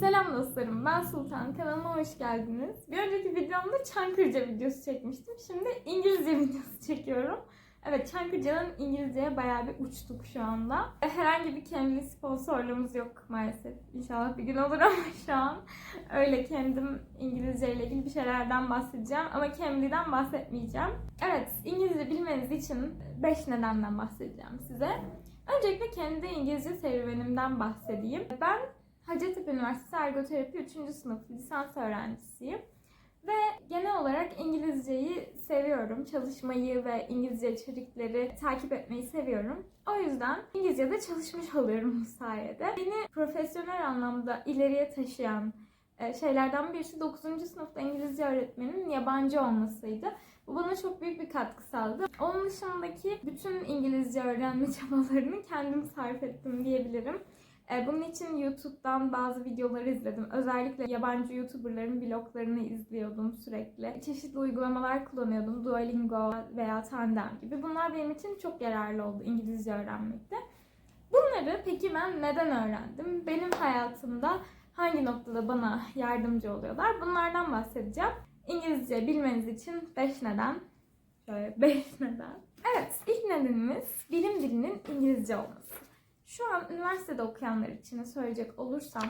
Selam dostlarım, ben Sultan. Kanalıma hoş geldiniz. Bir önceki videomda Çankırca videosu çekmiştim. Şimdi İngilizce videosu çekiyorum. Evet, Çankırca'nın İngilizceye bayağı bir uçtuk şu anda. Herhangi bir kendi sponsorluğumuz yok maalesef. İnşallah bir gün olur ama şu an öyle kendim İngilizce ile ilgili bir şeylerden bahsedeceğim. Ama Cambly'den bahsetmeyeceğim. Evet, İngilizce bilmeniz için 5 nedenden bahsedeceğim size. Öncelikle kendi İngilizce serüvenimden bahsedeyim. Ben Hacettepe Üniversitesi Ergoterapi 3. sınıf lisans öğrencisiyim. Ve genel olarak İngilizceyi seviyorum. Çalışmayı ve İngilizce içerikleri takip etmeyi seviyorum. O yüzden İngilizce'de çalışmış oluyorum bu sayede. Beni profesyonel anlamda ileriye taşıyan e, şeylerden birisi 9. sınıfta İngilizce öğretmenin yabancı olmasıydı. Bu bana çok büyük bir katkı sağladı. Onun dışındaki bütün İngilizce öğrenme çabalarını kendim sarf ettim diyebilirim. E, Bunun için YouTube'dan bazı videoları izledim. Özellikle yabancı YouTuber'ların vloglarını izliyordum sürekli. Çeşitli uygulamalar kullanıyordum. Duolingo veya Tandem gibi. Bunlar benim için çok yararlı oldu İngilizce öğrenmekte. Bunları peki ben neden öğrendim? Benim hayatımda hangi noktada bana yardımcı oluyorlar? Bunlardan bahsedeceğim. İngilizce bilmeniz için 5 neden. Şöyle 5 neden. Evet, ilk nedenimiz bilim dilinin İngilizce olması. Şu an üniversitede okuyanlar için söyleyecek olursam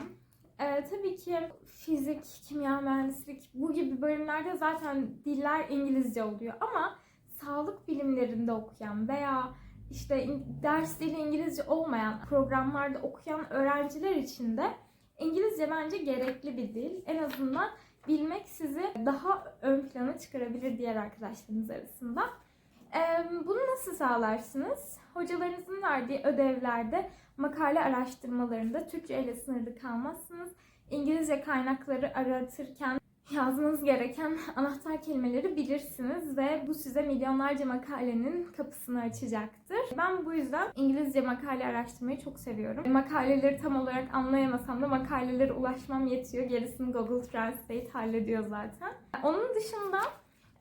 e, tabii ki fizik, kimya, mühendislik bu gibi bölümlerde zaten diller İngilizce oluyor ama sağlık bilimlerinde okuyan veya işte ders dili İngilizce olmayan programlarda okuyan öğrenciler için de İngilizce bence gerekli bir dil. En azından bilmek sizi daha ön plana çıkarabilir diğer arkadaşlarınız arasında. Bunu nasıl sağlarsınız? Hocalarınızın verdiği ödevlerde, makale araştırmalarında Türkçe ile sınırlı kalmazsınız. İngilizce kaynakları aratırken yazmanız gereken anahtar kelimeleri bilirsiniz ve bu size milyonlarca makalenin kapısını açacaktır. Ben bu yüzden İngilizce makale araştırmayı çok seviyorum. Makaleleri tam olarak anlayamasam da makalelere ulaşmam yetiyor. Gerisini Google Translate hallediyor zaten. Onun dışında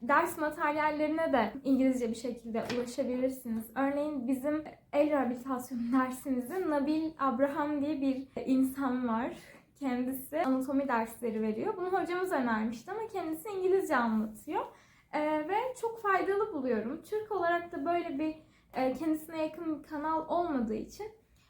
ders materyallerine de İngilizce bir şekilde ulaşabilirsiniz. Örneğin bizim el rehabilitasyonu dersimizde Nabil Abraham diye bir insan var. Kendisi anatomi dersleri veriyor. Bunu hocamız önermişti ama kendisi İngilizce anlatıyor. Ee, ve çok faydalı buluyorum. Türk olarak da böyle bir e, kendisine yakın bir kanal olmadığı için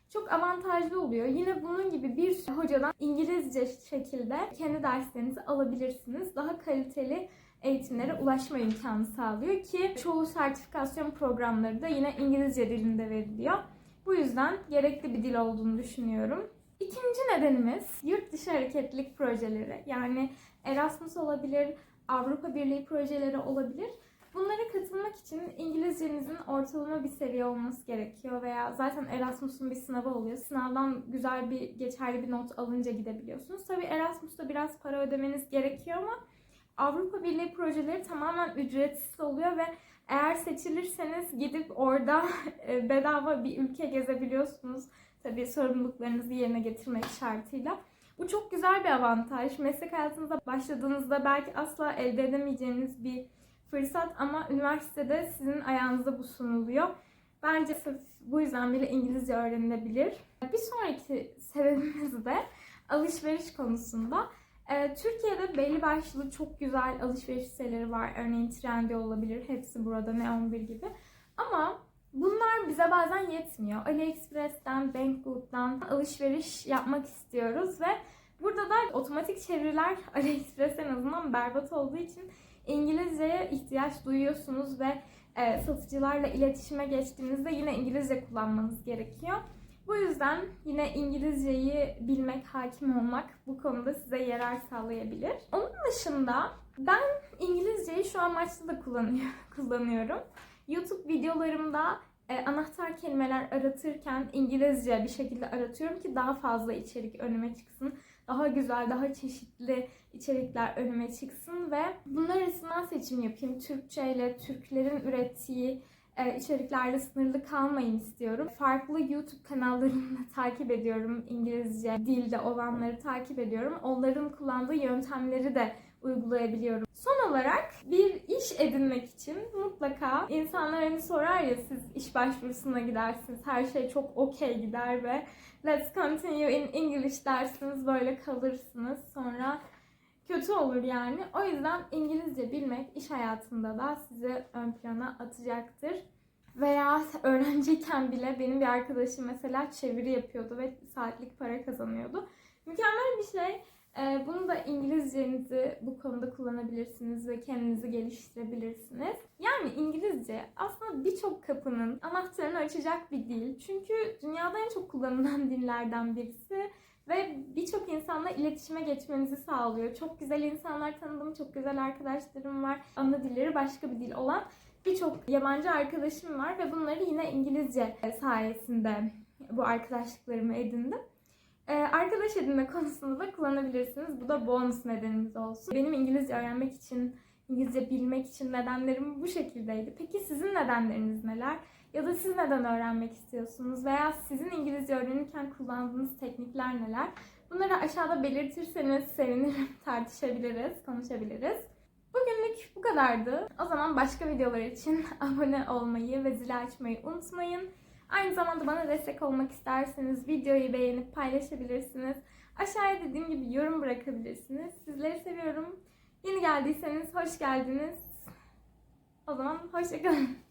çok avantajlı oluyor. Yine bunun gibi bir hocadan İngilizce şekilde kendi derslerinizi alabilirsiniz. Daha kaliteli eğitimlere ulaşma imkanı sağlıyor ki çoğu sertifikasyon programları da yine İngilizce dilinde veriliyor. Bu yüzden gerekli bir dil olduğunu düşünüyorum. İkinci nedenimiz yurt dışı hareketlilik projeleri. Yani Erasmus olabilir, Avrupa Birliği projeleri olabilir. Bunlara katılmak için İngilizcenizin ortalama bir seviye olması gerekiyor veya zaten Erasmus'un bir sınavı oluyor. Sınavdan güzel bir geçerli bir not alınca gidebiliyorsunuz. Tabii Erasmus'ta biraz para ödemeniz gerekiyor ama Avrupa Birliği projeleri tamamen ücretsiz oluyor ve eğer seçilirseniz gidip orada e, bedava bir ülke gezebiliyorsunuz. Tabii sorumluluklarınızı yerine getirmek şartıyla. Bu çok güzel bir avantaj. Meslek hayatınıza başladığınızda belki asla elde edemeyeceğiniz bir fırsat ama üniversitede sizin ayağınıza bu sunuluyor. Bence sırf bu yüzden bile İngilizce öğrenilebilir. Bir sonraki sebebimiz de alışveriş konusunda. Ee, Türkiye'de belli başlı çok güzel alışveriş siteleri var. Örneğin Trendyol olabilir. Hepsi burada Neon1 gibi. Ama bunlar bize bazen yetmiyor. AliExpress'ten, Banggood'dan alışveriş yapmak istiyoruz ve burada da otomatik çeviriler AliExpress en azından berbat olduğu için İngilizceye ihtiyaç duyuyorsunuz ve e, satıcılarla iletişime geçtiğinizde yine İngilizce kullanmanız gerekiyor. Yüzden yine İngilizceyi bilmek, hakim olmak bu konuda size yarar sağlayabilir. Onun dışında ben İngilizceyi şu amaçla da kullanıyor, kullanıyorum. YouTube videolarımda e, anahtar kelimeler aratırken İngilizce bir şekilde aratıyorum ki daha fazla içerik önüme çıksın. Daha güzel, daha çeşitli içerikler önüme çıksın ve bunlar arasından seçim yapayım. Türkçe ile Türklerin ürettiği içeriklerle sınırlı kalmayın istiyorum. Farklı YouTube kanallarını takip ediyorum. İngilizce dilde olanları takip ediyorum. Onların kullandığı yöntemleri de uygulayabiliyorum. Son olarak bir iş edinmek için mutlaka insanlar hani sorar ya siz iş başvurusuna gidersiniz. Her şey çok okey gider ve let's continue in English dersiniz böyle kalırsınız. Sonra kötü olur yani. O yüzden İngilizce bilmek iş hayatında da sizi ön plana atacaktır. Veya öğrenciyken bile benim bir arkadaşım mesela çeviri yapıyordu ve saatlik para kazanıyordu. Mükemmel bir şey. Ee, bunu da İngilizcenizi bu konuda kullanabilirsiniz ve kendinizi geliştirebilirsiniz. Yani İngilizce aslında birçok kapının anahtarını açacak bir dil. Çünkü dünyada en çok kullanılan dillerden birisi ve birçok insanla iletişime geçmenizi sağlıyor. Çok güzel insanlar tanıdım, çok güzel arkadaşlarım var. Ana dilleri başka bir dil olan birçok yabancı arkadaşım var ve bunları yine İngilizce sayesinde bu arkadaşlıklarımı edindim. Ee, arkadaş edinme konusunda da kullanabilirsiniz. Bu da bonus nedeniniz olsun. Benim İngilizce öğrenmek için, İngilizce bilmek için nedenlerim bu şekildeydi. Peki sizin nedenleriniz neler? Ya da siz neden öğrenmek istiyorsunuz? Veya sizin İngilizce öğrenirken kullandığınız teknikler neler? Bunları aşağıda belirtirseniz sevinirim. Tartışabiliriz, konuşabiliriz. Bugünlük bu kadardı. O zaman başka videolar için abone olmayı ve zili açmayı unutmayın. Aynı zamanda bana destek olmak isterseniz videoyu beğenip paylaşabilirsiniz. Aşağıya dediğim gibi yorum bırakabilirsiniz. Sizleri seviyorum. Yeni geldiyseniz hoş geldiniz. O zaman hoşçakalın.